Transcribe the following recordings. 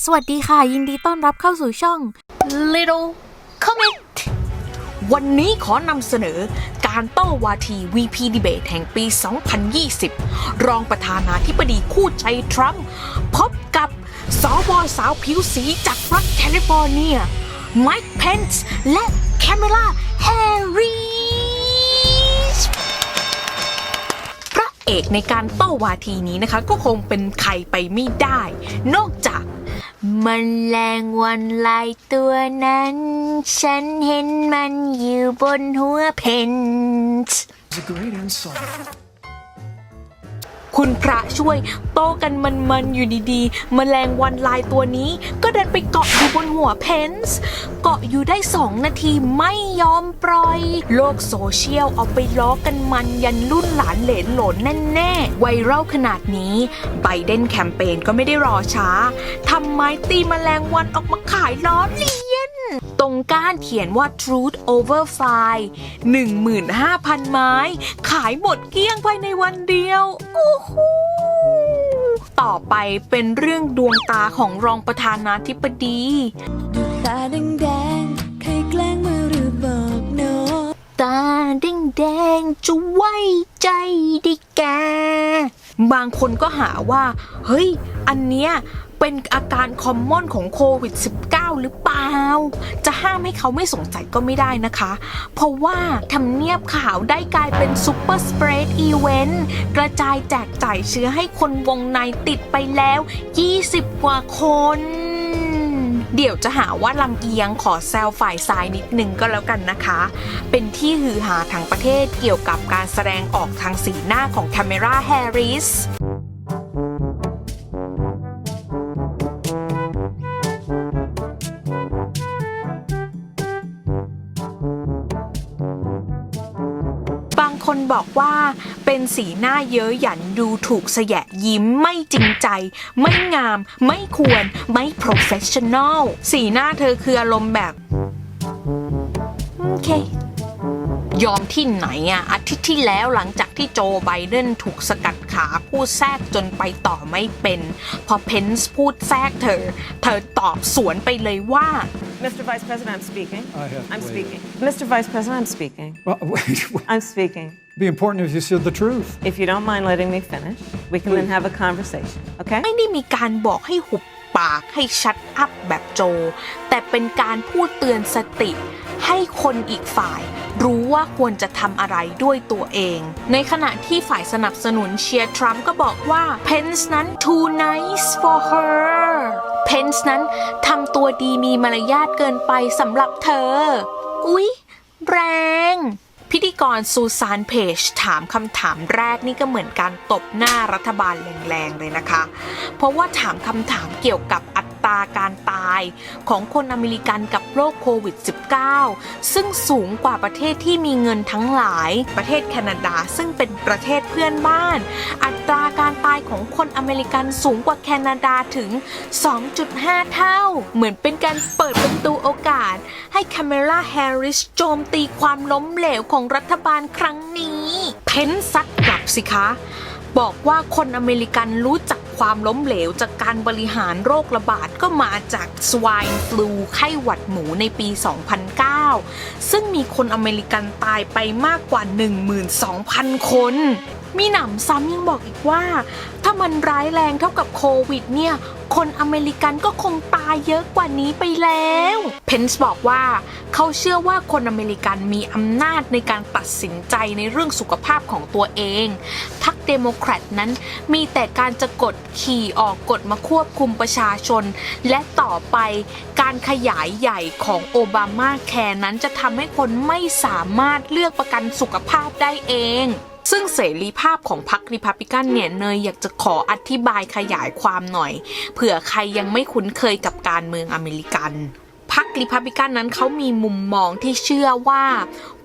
สวัสดีค่ะ ยินดีต้อนรับเข้าสู่ช่อง Little Comet วันนี้ขอนำเสนอการโต้วาที VP Debate แห่งปี 2020 รองประธานาธิบดีคู่ใจทรัมป์พบกับสวสาวผิวสีจากรัฐแคลิฟอร์เนีย ไมค์เพนส์และแคม a ล a แฮร์รีสพระเอกในการโต้วาทีนี้นะคะ ก็คงเป็นใครไปไม่ได้ นอกจาก มันแรงวันลายตัวนั้น ฉันเห็นมันอยู่บนหัวเพนส์ It's a great insult. คุณพระช่วย โตกันมันๆอยู่ดีๆแมลงวันลายตัวนี้ ก็เดินไปเกาะอยู่บนหัวเพนส์เกาะอยู่ได้สองนาทีไม่ยอมปล่อย โลกโซเชียลเอาไปล้อกันมันยันรุ่นหลานเหลนโหลนแน่ๆไวรัลขนาดนี้ไบเดนแคมเปญก็ไม่ได้รอช้าทำไม้ตีแมลงวันออกมาขายล้อเลียน ตรงก้านเขียนว่า Truth Over Fly 15,000 ไม้ ขายหมดเกลี้ยงภายในวันเดียว โอ้โหต่อไปเป็นเรื่องดวงตาของรองประธานาธิบดีตาแดงๆใครแกล้งมาหรือบอกโนตาแดงๆจะไว้ใจดิแกบางคนก็หาว่า เฮ้ย อันเนี้ย เป็นอาการคอมมอนของโควิด -19 หรือเปล่า จะห้ามให้เขาไม่สงสัยก็ไม่ได้นะคะ เพราะว่าทำเนียบข่าวได้กลายเป็นซูเปอร์สเปรดอีเวนต์กระจายแจกจ่ายเชื้อให้คนวงในติดไปแล้ว 20 กว่าคนเดี๋ยวจะหาว่าลำเอียงขอแซวฝ่ายซ้ายนิดนึงก็แล้วกันนะคะ เป็นที่ฮือหาทั้งประเทศเกี่ยวกับการแสดงออกทางสีหน้าของแคมเมราแฮร์ริส บางคนบอกว่าเป็นสีหน้าเย้ยหยันดูถูกเสยะยิ้มไม่จริงใจ ไม่งาม ไม่ควร ไม่ professional สีหน้าเธอคืออารมณ์แบบ โอเค ยอมที่ไหนอะอาทิตย์ที่แล้วหลังจากที่โจไบเดนถูกสกัดขาพูดแทรกจนไปต่อไม่เป็น พอเพนส์พูดแทรกเธอ เธอตอบสวนไปเลยว่า Mr. Vice President, I'm speaking. I have I'm to wait. speaking. Mr. Vice President, I'm speaking. Well, wait, wait. I'm speaking. It'd be important if you said the truth. If you don't mind letting me finish, we can then have a conversation, okay? ไม่ได้มีการบอกให้หุบปากให้ชัดอัพแบบโจ แต่เป็นการพูดเตือนสติ ให้คนอีกฝ่าย รู้ว่าควรจะทำอะไรด้วยตัวเอง ในขณะที่ฝ่ายสนับสนุนเชียร์ทรัมป์ก็บอกว่า Pence นั้น too nice for her Pence นั้นทำตัวดีมีมารยาทเกินไปสำหรับเธอ อุ๊ย แรง พิธีกรซูซานเพจถามคำถามแรกนี่ก็เหมือนการตบหน้ารัฐบาลแรงๆเลยนะคะ เพราะว่าถามคำถามเกี่ยวกับอั ตราการตายของคนอเมริกันกับโรคโควิด -19 ซึ่งสูงกว่าประเทศที่มีเงินทั้งหลาย ประเทศแคนาดาซึ่งเป็นประเทศเพื่อนบ้าน อัตราการตายของคนอเมริกันสูงกว่าแคนาดาถึง 2.5 เท่า เหมือนเป็นการเปิดประตูโอกาส ให้คาเมล่าแฮร์ริสโจมตีความล้มเหลวของรัฐบาลครั้งนี้ เพนซัดกลับสิคะ บอกว่าคนอเมริกันรู้จัก ความล้มเหลวจากการบริหารโรคระบาดก็มาจากสวายฟลูไข้หวัดหมูในปี 2009 ซึ่งมีคนอเมริกันตายไปมากกว่า 12,000 คน มีหนำซ้ำยังบอกอีกว่า ถ้ามันร้ายแรงเท่ากับโควิดเนี่ย คนอเมริกันก็คงตายเยอะกว่านี้ไปแล้ว เพนส์บอกว่า เขาเชื่อว่าคนอเมริกันมีอำนาจในการตัดสินใจในเรื่องสุขภาพของตัวเองพรรคเดโมแครตนั้น มีแต่การจะกดขี่ออกกฎมาควบคุมประชาชน และต่อไปการขยายใหญ่ของโอบามาแคร์นั้นจะทำให้คนไม่สามารถเลือกประกันสุขภาพได้เอง ซึ่งเสรีภาพของพรรคริพับลิกันเนี่ยเนยอยากจะขออธิบายขยายความหน่อยเผื่อใครยังไม่คุ้นเคยกับการเมืองอเมริกัน พรรคริพับลิกันนั้นเขามีมุมมองที่เชื่อว่า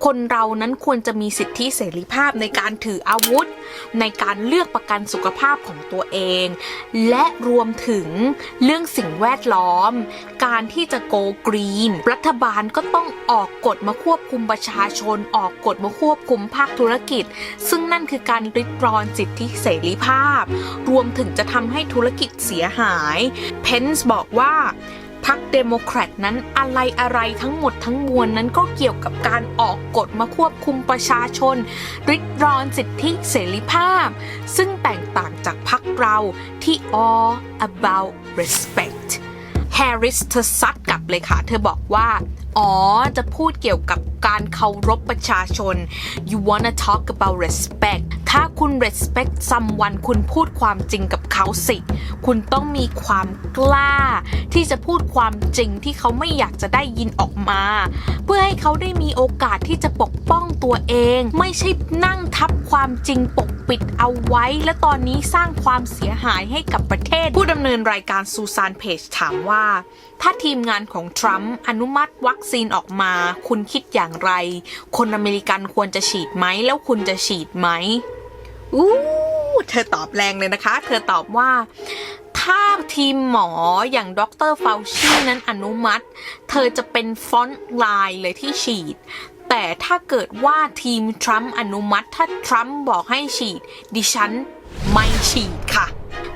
คนเรานั้นควรจะมีสิทธิเสรีภาพในการถืออาวุธ ในการเลือกประกันสุขภาพของตัวเอง และรวมถึงเรื่องสิ่งแวดล้อม การที่จะโกกรีน รัฐบาลก็ต้องออกกฎมาควบคุมประชาชน ออกกฎมาควบคุมภาคธุรกิจ ซึ่งนั่นคือการริดรอนสิทธิเสรีภาพ รวมถึงจะทำให้ธุรกิจเสียหาย เพนส์บอกว่า พรรคเดโมแครตนั้นอะไรอะไรทั้งหมดทั้งมวลนั้นก็เกี่ยวกับการออกกฎมาควบคุมประชาชน ริดรอนสิทธิเสรีภาพ ซึ่งแตกต่างจากพรรคเราที่ all about respect แฮร์ริสเธอซัดกลับเลยค่ะ เธอบอกว่า อ๋อ จะพูดเกี่ยวกับการเคารพประชาชน you wanna talk about respect ถ้าคุณ respect someone คุณพูดความจริงกับเขาสิ คุณต้องมีความกล้า ที่จะพูดความจริงที่เขาไม่อยากจะได้ยินออกมา เพื่อให้เขาได้มีโอกาสที่จะปกป้องตัวเอง ไม่ใช่นั่งทับความจริงปกปิดเอาไว้ และตอนนี้สร้างความเสียหายให้กับประเทศ ผู้ดำเนินรายการซูซานเพจถามว่า ถ้าทีมงานของทรัมป์อนุมัติวัคซีนออกมา คุณคิดอย่างไร คนอเมริกันควรจะฉีดไหมแล้วคุณจะฉีดไหม อู้เธอตอบแรงเลยนะคะ เธอตอบว่า ถ้าทีมหมออย่างดรฟาวชีนั้นอนุมัติ เธอจะเป็นฟอนต์ไลน์เลยที่ฉีด แต่ถ้าเกิดว่าทีมทรัมป์อนุมัติ ถ้าทรัมป์บอกให้ฉีด ดิฉันไม่ฉีดค่ะ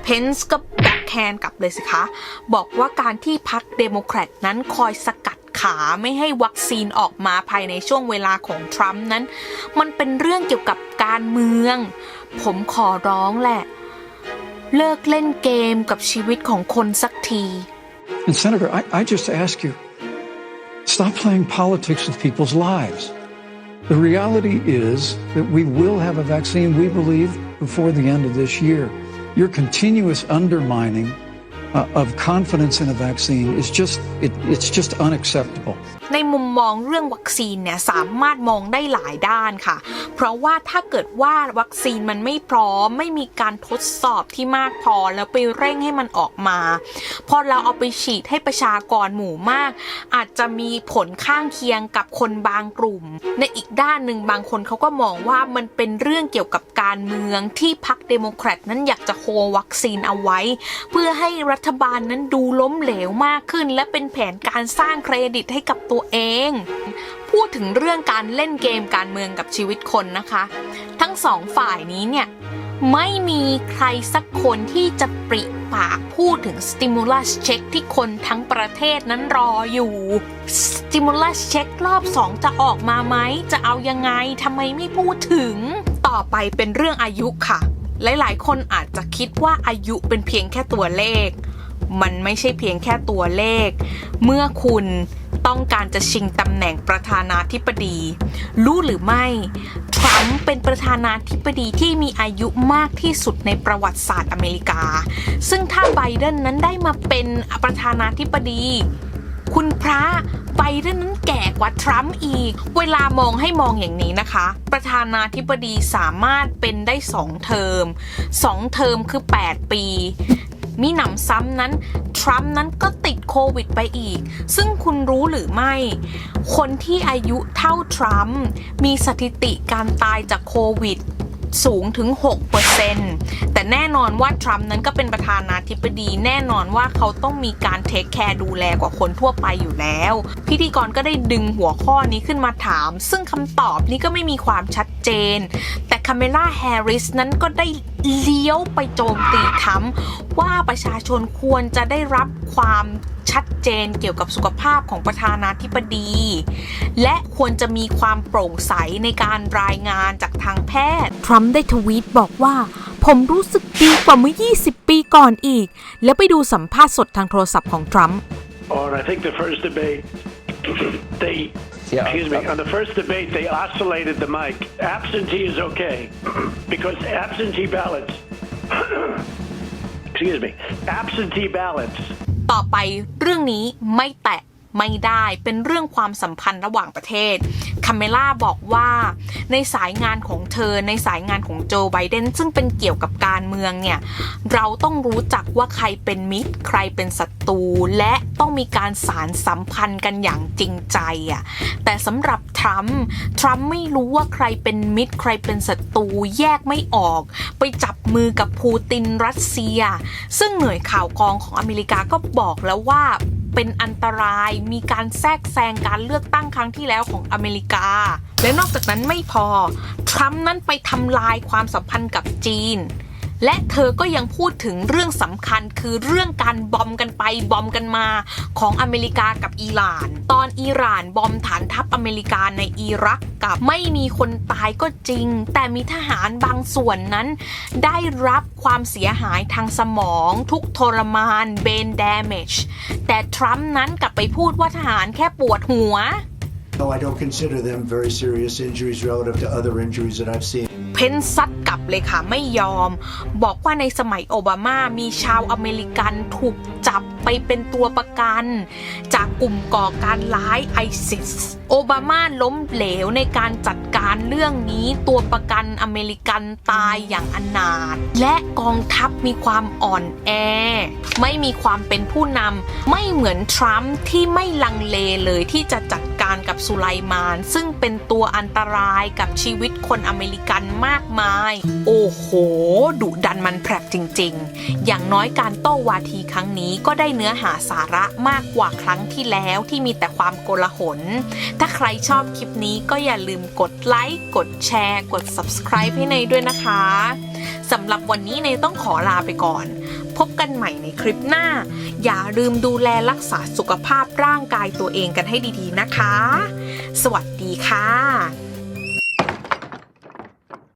เพนส์ก็แบ็คแฮนกลับเลยสิคะ บอกว่าการที่พรรคเดโมแครตนั้นคอยสกัดขาไม่ให้วัคซีนออกมาภายในช่วงเวลาของทรัมป์นั้น มันเป็นเรื่องเกี่ยวกับการเมือง ผมขอร้องแหละ เลิกเล่นเกมกับชีวิตของคนสักที And Senator, I, I just ask you, stop playing politics with people's lives. The reality is that we will have a vaccine, we believe, before the end of this year. Your continuous undermining uh, of confidence in a vaccine is just, it, it's just unacceptable. ในมุมมองเรื่องวัคซีนเนี่ยสามารถมองได้หลายด้านค่ะ เพราะว่าถ้าเกิดว่าวัคซีนมันไม่พร้อม ไม่มีการทดสอบที่มากพอแล้วไปเร่งให้มันออกมา พอเราเอาไปฉีดให้ประชากรหมู่มาก อาจจะมีผลข้างเคียงกับคนบางกลุ่ม ในอีกด้านหนึ่งบางคนเขาก็มองว่ามันเป็นเรื่องเกี่ยวกับการเมืองที่พรรคเดโมแครตนั้นอยากจะโฮวัคซีนเอาไว้ เพื่อให้รัฐบาลนั้นดูล้มเหลวมากขึ้น และเป็นแผนการสร้างเครดิตให้กับตัวเอง พูดถึงเรื่องการเล่นเกมการเมืองกับชีวิตคนนะคะ ทั้งสองฝ่ายนี้เนี่ยไม่มีใครสักคนที่จะปริปากพูดถึง stimulus check ที่คนทั้งประเทศนั้นรออยู่ stimulus check รอบ2จะออกมาไหม จะเอายังไงทำไมไม่พูดถึง ต่อไปเป็นเรื่องอายุค่ะ หลายๆ คนอาจจะคิดว่าอายุเป็นเพียงแค่ตัวเลข มันไม่ใช่เพียงแค่ตัวเลข เมื่อคุณ ต้องการจะชิงตำแหน่งประธานาธิบดี รู้หรือไม่ ทรัมป์เป็นประธานาธิบดีที่มีอายุมากที่สุดในประวัติศาสตร์อเมริกา ซึ่งถ้าไบเดนนั้นได้มาเป็นประธานาธิบดี คุณพระไบเดนนั้นแก่กว่าทรัมป์อีก เวลามองให้มองอย่างนี้นะคะ ประธานาธิบดีสามารถเป็นได้สองเทอมสองเทอมคือ 8 ปี มีหนำซ้ำนั้น ทรัมป์นั้นก็ติดโควิดไปอีก ซึ่งคุณรู้หรือไม่ คนที่อายุเท่าทรัมป์มีสถิติการตายจากโควิด สูงถึง 6%แต่แน่นอนว่าทรัมป์นั้นก็เป็นประธานาธิบดี แน่นอนว่าเขาต้องมีการเทคแคร์ดูแลกว่าคนทั่วไปอยู่แล้ว พิธีกรก็ได้ดึงหัวข้อนี้ขึ้นมาถาม ซึ่งคำตอบนี้ก็ไม่มีความชัดเจน แต่คาเมล่าแฮร์ริสนั้นก็ได้เลี้ยวไปโจมตีทรัมป์ว่าประชาชนควรจะได้รับความ ชัดเจนเกี่ยวกับสุขภาพของประธานาธิบดี และควรจะมีความโปร่งใสในการรายงานจากทางแพทย์ ทรัมป์ได้ทวีตบอกว่า ผมรู้สึกดีกว่าเมื่อ 20 ปีก่อนอีก แล้วไปดูสัมภาษณ์สดทางโทรศัพท์ของทรัมป์ On I think the first debate, they Yeah, excuse me. uh, On the first debate, they oscillated the mic. Absentee is okay because absentee ballots. Excuse me. Absentee ballots ต่อไปเรื่องนี้ไม่แตะไม่ได้เป็นเรื่องความสัมพันธ์ระหว่างประเทศ คาเมล่าบอกว่าในสายงานของเธอในสายงานของโจไบเดนซึ่งเป็นเกี่ยวกับการเมืองเนี่ย เราต้องรู้จักว่าใครเป็นมิตร ใครเป็นศัตรู และต้องมีการสารสัมพันธ์กันอย่างจริงใจอะแต่สำหรับทรัมป์ทรัมป์ไม่รู้ว่าใครเป็นมิตร ใครเป็นศัตรูแยกไม่ออก ไปจับมือกับปูตินรัสเซีย ซึ่งหน่วยข่าวกรองของอเมริกาก็บอกแล้วว่า เป็นอันตราย มีการแทรกแซงการเลือกตั้งครั้งที่แล้วของอเมริกา และนอกจากนั้นไม่พอ ทรัมป์นั้นไปทำลายความสัมพันธ์กับจีน และเธอก็ยังพูดถึงเรื่องสำคัญคือเรื่องการบอมกันไปบอมกันมาของอเมริกากับอิหร่าน ตอนอิหร่านบอมฐานทัพอเมริกาในอิรักกับไม่มีคนตายก็จริง แต่มีทหารบางส่วนนั้น ได้รับความเสียหายทางสมองทุกทรมานเบน damage แต่ทรัมป์นั้นกลับไปพูดว่าทหารแค่ปวดหัว No, I don't consider them very serious injuries relative to other injuries that I've seen. เพนซัดกลับเลยค่ะไม่ยอม บอกว่าในสมัยโอบามามีชาวอเมริกันถูกจับไปเป็นตัวประกัน จากกลุ่มก่อการร้ายไอซิสโอบามาล้มเหลวในการจัดการเรื่องนี้ตัวประกันอเมริกันตายอย่างอนาถและกองทัพมีความอ่อนแอ ไม่มีความเป็นผู้นำไม่เหมือนทรัมป์ที่ไม่ลังเลเลยที่จะจัดการกับสุไลมาน ซึ่งเป็นตัวอันตรายกับชีวิต คนอเมริกันมากมาย โอ้โห ดุดันมันแผลบจริงๆ อย่างน้อยการโต้วาทีครั้งนี้ก็ได้เนื้อหาสาระมากกว่าครั้งที่แล้วที่มีแต่ความโกลาหล ถ้าใครชอบคลิปนี้ก็อย่าลืมกดไลค์ กดแชร์ กด subscribe ให้เนยด้วยนะคะสำหรับวันนี้เนยต้องขอลาไปก่อน พบกันใหม่ในคลิปหน้า อย่าลืมดูแลรักษาสุขภาพร่างกายตัวเองกันให้ดีๆนะคะ สวัสดีค่ะ